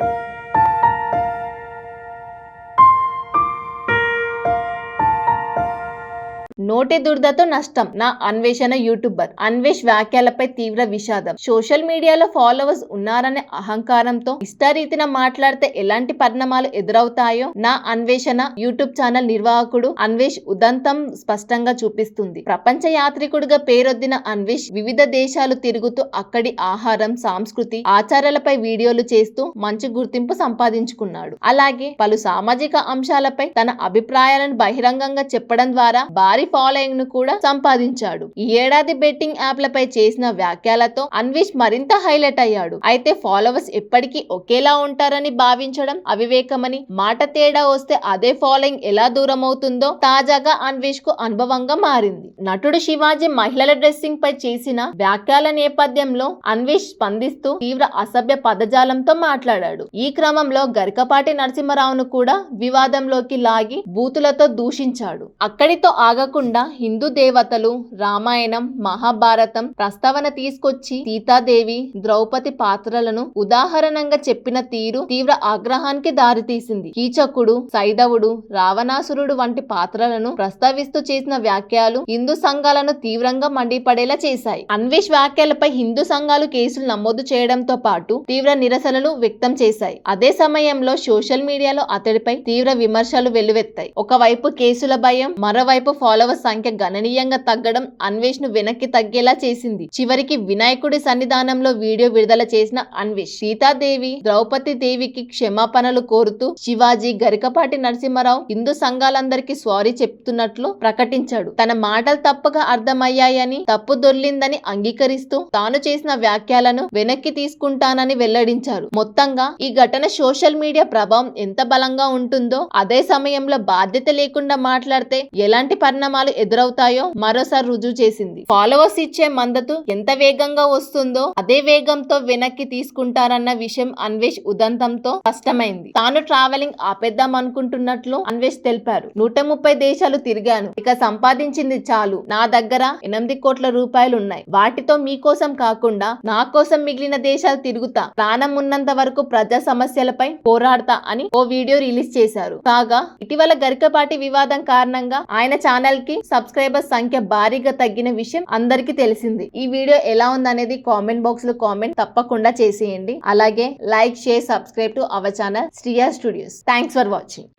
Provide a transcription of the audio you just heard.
thank you నోటి దుర్దతో నష్టం. నా అన్వేషణ యూట్యూబర్. అన్వేష్ వ్యాఖ్యలపై తీవ్ర విషాదం. సోషల్ మీడియాలో ఫాలోవర్స్ ఉన్నారనే అహంకారంతో ఇష్టరీతిన మాట్లాడితే ఎలాంటి పరిణామాలు ఎదురవుతాయో నా అన్వేషణ యూట్యూబ్ ఛానల్ నిర్వాహకుడు అన్వేష్ ఉదంతం స్పష్టంగా చూపిస్తుంది. ప్రపంచ యాత్రికుడిగా పేరొద్దిన అన్వేష్ వివిధ దేశాలు తిరుగుతూ అక్కడి ఆహారం సంస్కృతి ఆచారాలపై వీడియోలు చేస్తూ మంచి గుర్తింపు సంపాదించుకున్నాడు. అలాగే పలు సామాజిక అంశాలపై తన అభిప్రాయాలను బహిరంగంగా చెప్పడం ద్వారా భారీ ఫాలోయింగ్ను కూడా సంపాదించాడు. ఈ ఏడాది బెట్టింగ్ యాప్లపై చేసిన వ్యాఖ్యలతో అన్విష్ మరింత హైలైట్ అయ్యాడు. అయితే ఫాలోవర్స్ ఎప్పటికీ ఒకేలా ఉంటారని భావించడం అవివేకమని మాట తేడా వస్తే అదే ఫాలోయింగ్ ఎలా దూరం అవుతుందో తాజాగా అన్విష్కు అనుభవంగా మారింది. నటుడు శివాజీ మహిళల డ్రెస్సింగ్ పై చేసిన వ్యాఖ్యల నేపథ్యంలో అన్విష్ స్పందిస్తూ తీవ్ర అసభ్య పదజాలంతో మాట్లాడాడు. ఈ క్రమంలో గరికపాటి నరసింహరావును కూడా వివాదంలోకి లాగి బూతులతో దూషించాడు. అక్కడితో ఆగకుండా హిందూ దేవతలు రామాయణం మహాభారతం ప్రస్తావన తీసుకొచ్చి సీతాదేవి ద్రౌపది పాత్రలను ఉదాహరణంగా చెప్పిన తీరు తీవ్ర ఆగ్రహానికి దారితీసింది. కీచకుడు సైదవుడు రావణాసురుడు వంటి పాత్రలను ప్రస్తావిస్తూ చేసిన వ్యాఖ్యలు హిందూ సంఘాలను తీవ్రంగా మండిపడేలా చేశాయి. అన్వేష్ వ్యాఖ్యలపై హిందూ సంఘాలు కేసులు నమోదు చేయడంతో పాటు తీవ్ర నిరసనలు వ్యక్తం చేశాయి. అదే సమయంలో సోషల్ మీడియాలో అతడిపై తీవ్ర విమర్శలు వెల్లువెత్తాయి. ఒకవైపు కేసుల భయం మరోవైపు ఫాలో ఫాలోవర్స్ సంఖ్య గణనీయంగా తగ్గడం అన్వేష్ను వెనక్కి తగ్గేలా చేసింది. చివరికి వినాయకుడి సన్నిధానంలో వీడియో విడుదల చేసిన అన్వేష్ సీతాదేవి ద్రౌపది దేవికి క్షమాపణలు కోరుతూ శివాజీ గరికపాటి నరసింహారావు హిందూ సంఘాలందరికీ సారీ చెప్తున్నట్లు ప్రకటించాడు. తన మాటలు తప్పగా అర్థమయ్యాయని తప్పు దొర్లిందని అంగీకరిస్తూ తాను చేసిన వ్యాఖ్యలను వెనక్కి తీసుకుంటానని వెల్లడించారు. మొత్తంగా ఈ ఘటన సోషల్ మీడియా ప్రభావం ఎంత బలంగా ఉంటుందో అదే సమయంలో బాధ్యత లేకుండా మాట్లాడితే ఎలాంటి పరిణామాలు ఎదురవుతాయో మరోసారి రుజువు చేసింది. ఫాలోవర్స్ ఇచ్చే మద్దతు ఎంత వేగంగా వస్తుందో అదే వేగంతో వెనక్కి తీసుకుంటారన్న విషయం అన్వేష్ ఉదంతంతో స్పష్టమైంది. తాను ట్రావెలింగ్ ఆపేద్దాం అనుకుంటున్నట్లు అన్వేష్ తెలిపారు. నూట ముప్పై దేశాలు తిరిగాను. ఇక సంపాదించింది చాలు. నా దగ్గర ఎనిమిది కోట్ల రూపాయలు ఉన్నాయి. వాటితో మీకోసం కాకుండా నా కోసం మిగిలిన దేశాలు తిరుగుతా. ప్రాణం ఉన్నంత వరకు ప్రజా సమస్యలపై పోరాడతా అని ఓ వీడియో రిలీజ్ చేశారు. కాగా ఇటీవల గరికపాటి వివాదం కారణంగా ఆయన ఛానల్ కి సబ్స్క్రైబర్స్ సంఖ్య భారీగా తగ్గిన విషయం అందరికీ తెలిసింది. ఈ వీడియో ఎలా ఉందనేది కామెంట్ బాక్స్లో కామెంట్ తప్పకుండా చేసేయండి. అలాగే like share subscribe to our channel Shriya studios. Thanks for watching.